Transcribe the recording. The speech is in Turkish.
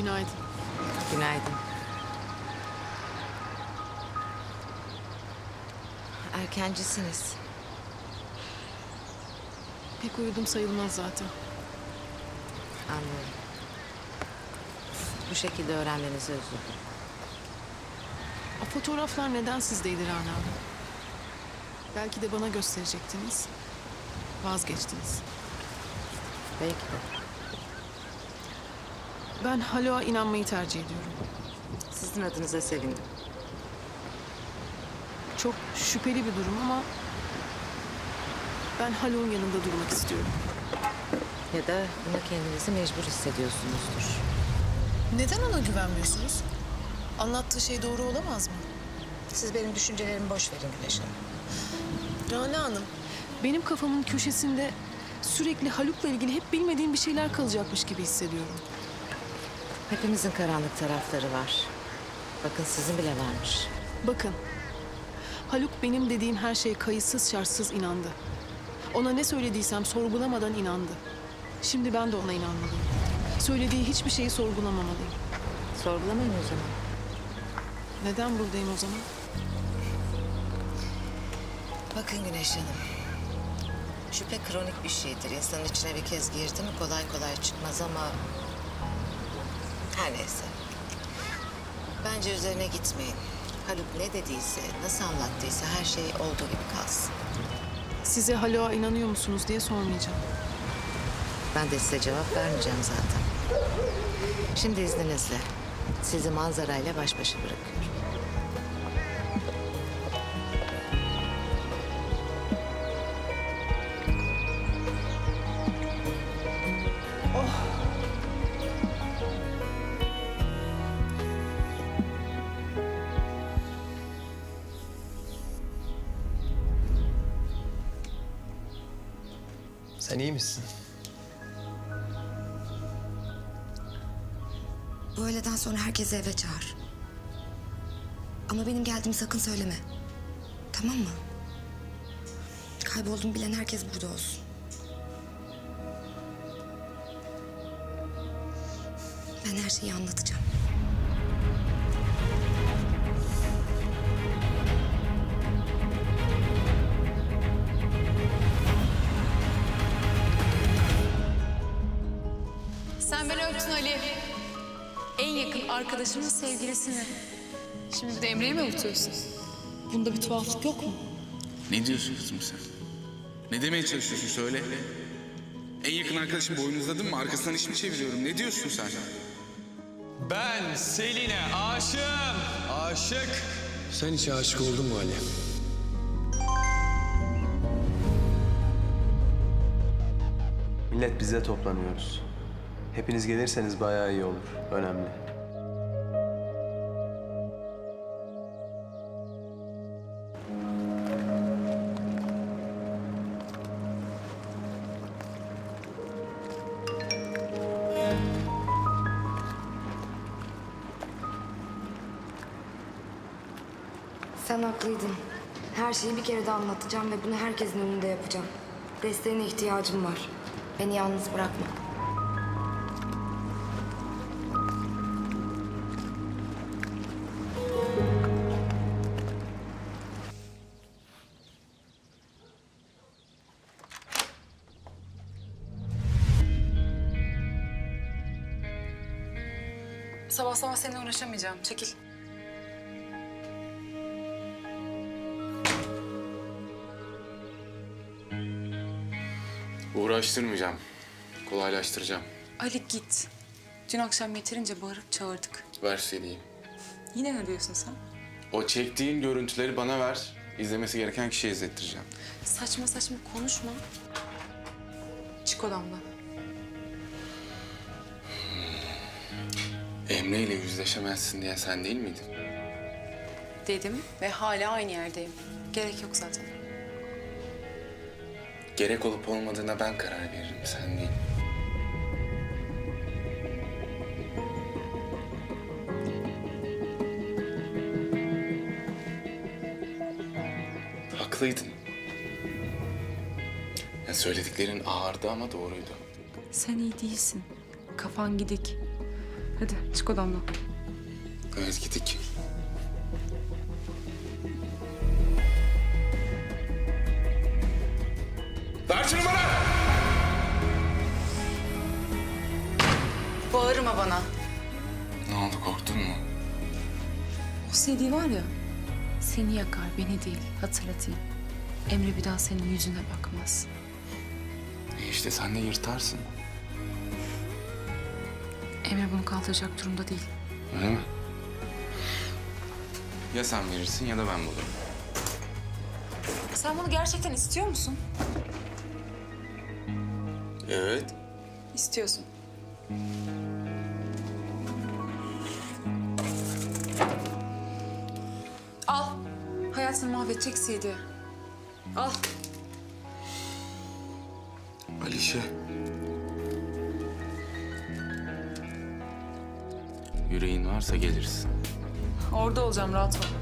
Günaydın. Günaydın. Erkencisiniz. Pek uyudum sayılmaz zaten. Anlıyorum. Bu şekilde öğrenmenizi üzüldüm. O fotoğraflar neden sizdeydi Rana Hanım? Belki de bana gösterecektiniz. Vazgeçtiniz. Belki de. Ben Halo'a inanmayı tercih ediyorum. Sizin adınıza sevindim. Çok şüpheli bir durum ama... Ben Halo'nun yanında durmak istiyorum. Ya da buna kendinizi mecbur hissediyorsunuzdur. Neden ona güvenmiyorsunuz? Anlattığı şey doğru olamaz mı? Siz benim düşüncelerimi boş verin Güneş Hanım. Rana Hanım, benim kafamın köşesinde sürekli Haluk'la ilgili hep bilmediğim bir şeyler kalacakmış gibi hissediyorum. Hepimizin karanlık tarafları var. Bakın sizin bile varmış. Bakın, Haluk benim dediğim her şeye kayıtsız şartsız inandı. Ona ne söylediysem sorgulamadan inandı. Şimdi ben de ona inanmalıyım. Söylediği hiçbir şeyi sorgulamamalıyım. Sorgulamayın o zaman. Neden buradayım o zaman? Bakın Güneş Hanım. Şüphe kronik bir şeydir. İnsanın içine bir kez girdi mi kolay kolay çıkmaz ama... Her neyse. Bence üzerine gitmeyin. Haluk ne dediyse, nasıl anlattıysa her şey olduğu gibi kalsın. Size Haluk'a inanıyor musunuz diye sormayacağım. Ben de size cevap vermeyeceğim zaten. Şimdi izninizle sizi manzarayla baş başa bırakıyorum. Sen iyi misin? Bu öğleden sonra herkesi eve çağır. Ama benim geldiğimi sakın söyleme. Tamam mı? Kaybolduğumu bilen herkes burada olsun. Ben her şeyi anlatacağım. Öptün Ali. En yakın arkadaşımın sevgilisini. Şimdi de Emre'yi mi avutuyorsun? Bunda bir tuhaflık yok mu? Ne diyorsun kızım sen? Ne demeye çalışıyorsun söyle. En yakın arkadaşım boynuzladın mı? Arkasından iş mi çeviriyorum? Ne diyorsun sen? Ben Selin'e aşığım. Aşık. Sen hiç aşık oldun mu Ali? Millet bize toplanıyoruz. Hepiniz gelirseniz bayağı iyi olur. Önemli. Sen haklıydın. Her şeyi bir kere de anlatacağım ve bunu herkesin önünde yapacağım. Desteğine ihtiyacım var. Beni yalnız bırakma. Sabah sabah seninle uğraşamayacağım. Çekil. Uğraştırmayacağım. Kolaylaştıracağım. Ali git. Dün akşam yeterince bağırıp çağırdık. Ver CD'yi. Yine ne diyorsun sen? O çektiğin görüntüleri bana ver. İzlemesi gereken kişiye izlettireceğim. Saçma saçma konuşma. Çık odamdan. Emre ile yüzleşemezsin diye sen değil miydin? Dedim ve hala aynı yerdeyim. Gerek yok zaten. Gerek olup olmadığına ben karar veririm, sen değil. Haklıydın. Ya söylediklerin ağırdı ama doğruydu. Sen iyi değilsin. Kafan gidik. Hadi çık odamdan. Evet gittik. Ver şunu bana! Bağırma bana. Ne oldu korktun mu? O CD var ya, seni yakar, beni değil. Hatırlatayım. Emre bir daha senin yüzüne bakmaz. E işte sen de yırtarsın. Emre bunu kaldıracak durumda değil. Öyle mi? Ya sen verirsin ya da ben bulurum. Sen bunu gerçekten istiyor musun? Evet. İstiyorsun. Al. Hayatını mahvedecek CD. Al. Alişe. Yüreğin varsa gelirsin. Orada olacağım rahat ol.